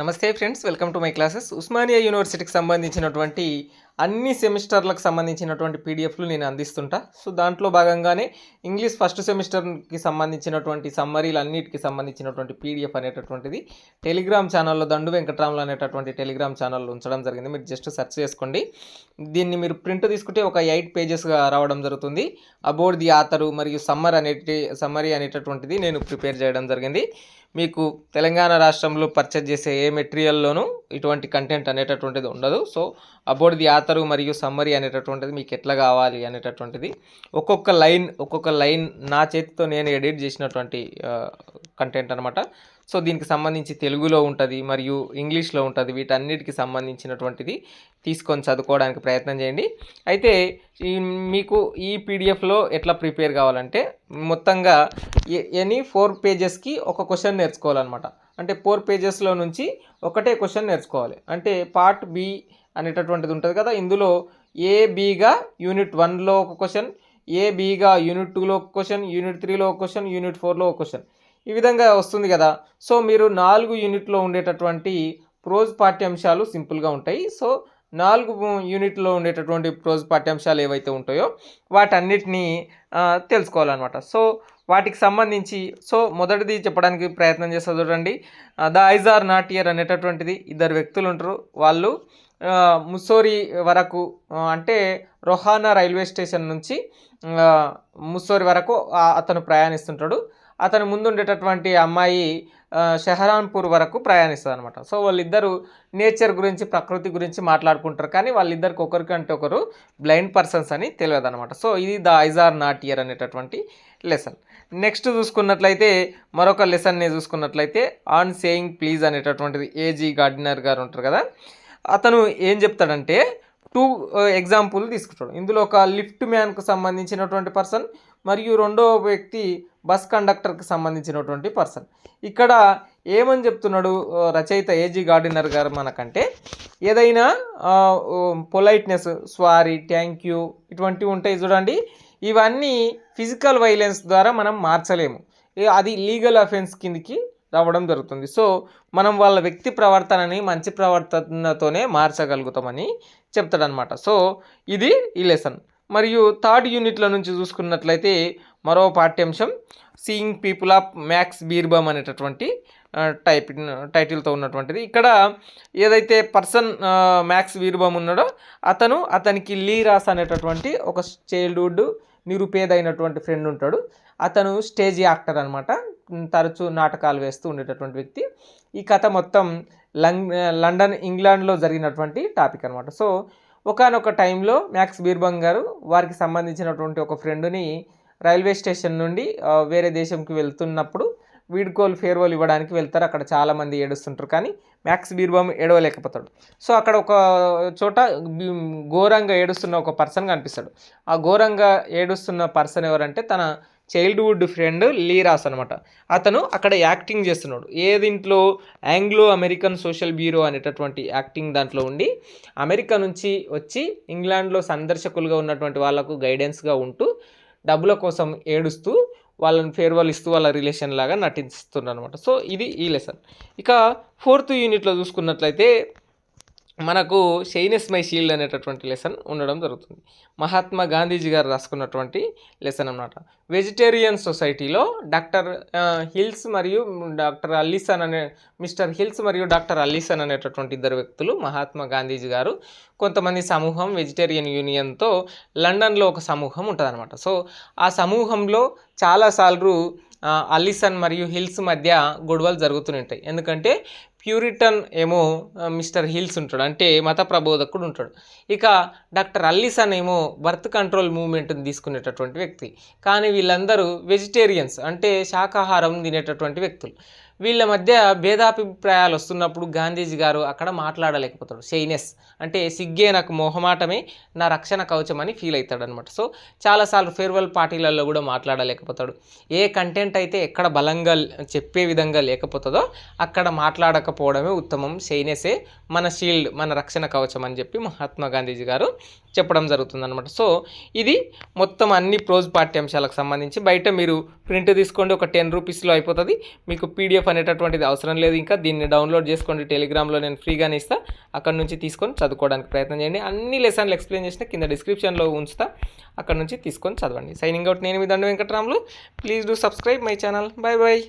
నమస్తే friends welcome to my classes. Osmania యూనివర్సిటీకి సంబంధించినటువంటి అన్ని సెమిస్టర్లకు సంబంధించినటువంటి పీడిఎఫ్లు నేను అందిస్తుంటా. సో దాంట్లో భాగంగానే ఇంగ్లీష్ ఫస్ట్ సెమిస్టర్కి సంబంధించినటువంటి సమ్మరీలు అన్నిటికి సంబంధించినటువంటి పీడిఎఫ్ అనేటటువంటిది టెలిగ్రామ్ ఛానల్లో దండు వెంకట్రాములు అనేటటువంటి టెలిగ్రామ్ ఛానల్లో ఉంచడం జరిగింది. మీరు జస్ట్ సెర్చ్ చేసుకోండి. దీన్ని మీరు ప్రింట్ తీసుకుంటే ఒక ఎయిట్ పేజెస్గా రావడం జరుగుతుంది. అబౌట్ ది ఆథరు మరియు సమ్మర్ అనేటి సమ్మరీ అనేటటువంటిది నేను ప్రిపేర్ చేయడం జరిగింది. మీకు తెలంగాణ రాష్ట్రంలో పర్చేజ్ చేసే ఏ మెటీరియల్లోనూ ఇటువంటి కంటెంట్ అనేటటువంటిది ఉండదు. సో అబౌట్ ది ఆథరు మరియు సమ్మరీ అనేటటువంటిది మీకు ఎట్లా కావాలి అనేటటువంటిది ఒక్కొక్క లైన్ ఒక్కొక్క లైన్ నా చేతితో నేను ఎడిట్ చేసినటువంటి uh, కంటెంట్ అనమాట సో దీనికి సంబంధించి తెలుగులో ఉంటుంది మరియు ఇంగ్లీష్లో ఉంటుంది. వీటన్నిటికి సంబంధించినటువంటిది తీసుకొని చదువుకోవడానికి ప్రయత్నం చేయండి. అయితే మీకు ఈ పీడిఎఫ్లో ఎట్లా ప్రిపేర్ కావాలంటే మొత్తంగా ఎనీ ఫోర్ పేజెస్కి ఒక క్వశ్చన్ నేర్చుకోవాలన్నమాట. అంటే ఫోర్ పేజెస్లో నుంచి ఒకటే క్వశ్చన్ నేర్చుకోవాలి. అంటే పార్ట్ బి అనేటటువంటిది ఉంటుంది కదా ఇందులో ఏబిగా యూనిట్ వన్లో ఒక క్వశ్చన్ ఏబిగా యూనిట్ టూలో ఒక క్వశ్చన్ యూనిట్ త్రీలో ఒక క్వశ్చన్ యూనిట్ ఫోర్లో ఒక క్వశ్చన్. ఈ విధంగా వస్తుంది కదా. సో మీరు నాలుగు యూనిట్లో ఉండేటటువంటి ప్రోజ్ పాఠ్యాంశాలు సింపుల్గా ఉంటాయి. సో నాలుగు యూనిట్లో ఉండేటటువంటి ప్రోజ్ పాఠ్యాంశాలు ఏవైతే ఉంటాయో వాటన్నిటినీ తెలుసుకోవాలన్నమాట. సో వాటికి సంబంధించి సో మొదటిది చెప్పడానికి ప్రయత్నం చేస్తా చూడండి. The eyes are not here అనేటటువంటిది ఇద్దరు వ్యక్తులు ఉంటారు. వాళ్ళు ముస్సోరి వరకు అంటే రొహానా రైల్వే స్టేషన్ నుంచి ముస్సోరి వరకు అతను ప్రయాణిస్తుంటాడు. అతని ముందు ఉండేటటువంటి అమ్మాయి షహరాన్పూర్ షెహరాన్పూర్ వరకు ప్రయాణిస్తుంది అనమాట సో వాళ్ళిద్దరు నేచర్ గురించి ప్రకృతి గురించి మాట్లాడుకుంటారు. కానీ వాళ్ళిద్దరికి ఒకరికంటే ఒకరు బ్లైండ్ పర్సన్స్ అని తెలియదు అనమాట సో ఇది the eyes are not ear అనేటటువంటి లెసన్. నెక్స్ట్ చూసుకున్నట్లయితే మరొక లెసన్ని చూసుకున్నట్లయితే ఆన్ సేయింగ్ ప్లీజ్ అనేటటువంటిది ఏజీ గార్డినర్ గారు ఉంటారు కదా అతను ఏం చెప్తాడంటే టూ ఎగ్జాంపుల్ తీసుకుంటాడు. ఇందులో ఒక లిఫ్ట్ మ్యాన్కు సంబంధించినటువంటి పర్సన్ మరియు రెండో వ్యక్తి బస్ కండక్టర్కి సంబంధించినటువంటి పర్సన్. ఇక్కడ ఏమని చెప్తున్నాడు రచయిత ఏజీ గార్డినర్ గారు మనకంటే ఏదైనా పొలైట్నెస్ స్వారీ థ్యాంక్ యూ ఇటువంటివి ఉంటాయి చూడండి. ఇవన్నీ ఫిజికల్ వైలెన్స్ ద్వారా మనం మార్చలేము. అది లీగల్ అఫెన్స్ కిందికి రావడం జరుగుతుంది. సో మనం వాళ్ళ వ్యక్తి ప్రవర్తనని మంచి ప్రవర్తనతోనే మార్చగలుగుతామని చెప్తాడనమాట సో ఇది ఈ లెసన్ మరియు థర్డ్ యూనిట్ల నుంచి చూసుకున్నట్లయితే మరో పాఠ్యాంశం seeing people off Max Beerbohm అనేటటువంటి టైప్ టైటిల్తో ఉన్నటువంటిది. ఇక్కడ ఏదైతే పర్సన్ మ్యాక్స్ వీర్బమ్ ఉన్నాడో అతను అతనికి లీరాస్ అనేటటువంటి ఒక చైల్డ్హుడ్ నిరుపేద అయినటువంటి ఫ్రెండ్ ఉంటాడు. అతను స్టేజ్ యాక్టర్ అనమాట తరచూ నాటకాలు వేస్తూ ఉండేటటువంటి వ్యక్తి. ఈ కథ మొత్తం లంగ్ లండన్ ఇంగ్లాండ్లో జరిగినటువంటి టాపిక్ అనమాట సో ఒకనొక టైంలో మ్యాక్స్ బీర్బంగ్ గారు వారికి సంబంధించినటువంటి ఒక ఫ్రెండ్ని రైల్వే స్టేషన్ నుండి వేరే దేశంకి వెళ్తున్నప్పుడు వీడ్కోల్ ఫేర్వెల్ ఇవ్వడానికి వెళ్తారు. అక్కడ చాలామంది ఏడుస్తుంటారు కానీ మ్యాక్స్ బీర్బమ్ ఏడవలేకపోతాడు. సో అక్కడ ఒక చోట ఘోరంగా ఏడుస్తున్న ఒక పర్సన్ కనిపిస్తాడు. ఆ ఘోరంగా ఏడుస్తున్న పర్సన్ ఎవరంటే తన చైల్డ్హుడ్ ఫ్రెండ్ లీరాస్ అనమాట అతను అక్కడ యాక్టింగ్ చేస్తున్నాడు. ఏ దీంట్లో ఆంగ్లో అమెరికన్ సోషల్ బ్యూరో అనేటటువంటి యాక్టింగ్ దాంట్లో ఉండి అమెరికా నుంచి వచ్చి ఇంగ్లాండ్లో సందర్శకులుగా ఉన్నటువంటి వాళ్ళకు గైడెన్స్గా ఉంటూ డబ్బుల కోసం ఏడుస్తూ వాళ్ళని ఫేర్వెల్ ఇస్తూ వాళ్ళ రిలేషన్ లాగా నటిస్తున్నారు అనమాట సో ఇది ఈ లెసన్. ఇక ఫోర్త్ యూనిట్లో చూసుకున్నట్లయితే మనకు షైనెస్ మై షీల్డ్ అనేటటువంటి లెసన్ ఉండడం జరుగుతుంది. మహాత్మా గాంధీజీ గారు రాసుకున్నటువంటి లెసన్ అనమాట వెజిటేరియన్ సొసైటీలో డాక్టర్ హిల్స్ మరియు డాక్టర్ అల్లిసన్ అనే మిస్టర్ హిల్స్ మరియు డాక్టర్ అల్లిసన్ అనేటటువంటి ఇద్దరు వ్యక్తులు మహాత్మా గాంధీజీ గారు కొంతమంది సమూహం వెజిటేరియన్ యూనియన్తో లండన్లో ఒక సమూహం ఉంటుందన్నమాట. సో ఆ సమూహంలో చాలాసార్లు ఆ, అల్లిసన్ మరియు హిల్స్ మధ్య గొడవలు జరుగుతుంటాయి ఎందుకంటే ప్యూరిటన్ ఏమో మిస్టర్ హిల్స్ ఉంటాడు. అంటే మత ప్రబోధకుడు ఉంటాడు. ఇక డాక్టర్ అల్లిసన్ ఏమో బర్త్ కంట్రోల్ మూవ్మెంట్ని తీసుకునేటటువంటి వ్యక్తి. కానీ వీళ్ళందరూ వెజిటేరియన్స్ అంటే శాకాహారం తినేటటువంటి వ్యక్తులు. వీళ్ళ మధ్య భేదాభిప్రాయాలు వస్తున్నప్పుడు గాంధీజీ గారు అక్కడ మాట్లాడలేకపోతాడు. షైనెస్ అంటే సిగ్గే నాకు మోహమాటమే నా రక్షణ కవచం అని ఫీల్ అవుతాడు అనమాట సో చాలాసార్లు ఫేర్వెల్ పార్టీలలో కూడా మాట్లాడలేకపోతాడు. ఏ కంటెంట్ అయితే ఎక్కడ బలంగా చెప్పే విధంగా లేకపోతుందో అక్కడ మాట్లాడకపోవడమే ఉత్తమం. షైనెసే మన షీల్డ్ మన రక్షణ కవచం అని చెప్పి మహాత్మా గాంధీజీ గారు చెప్పడం జరుగుతుందనమాట సో ఇది మొత్తం అన్ని ప్రోజ్ పాఠ్యాంశాలకు సంబంధించి బయట మీరు ప్రింట్ తీసుకోండి ఒక టెన్ రూపీస్లో అయిపోతుంది. మీకు పీడిఎఫ్ పీడిఎఫ్ అనేటటువంటిది అవసరం లేదు. ఇంకా దీన్ని డౌన్లోడ్ చేసుకోండి. టెలిగ్రామ్లో నేను ఫ్రీగానే ఇస్తా. అక్కడ నుంచి తీసుకొని చదువుకోవడానికి ప్రయత్నం చేయండి. అన్ని లెసన్లు ఎక్స్ప్లెయిన్ చేసిన కింద డిస్క్రిప్షన్లో ఉంచుతా. అక్కడ నుంచి తీసుకొని చదవండి. సైనింగ్ అవుట్ నేను మీ Danda Venkataramulu. Please do subscribe my channel bye bye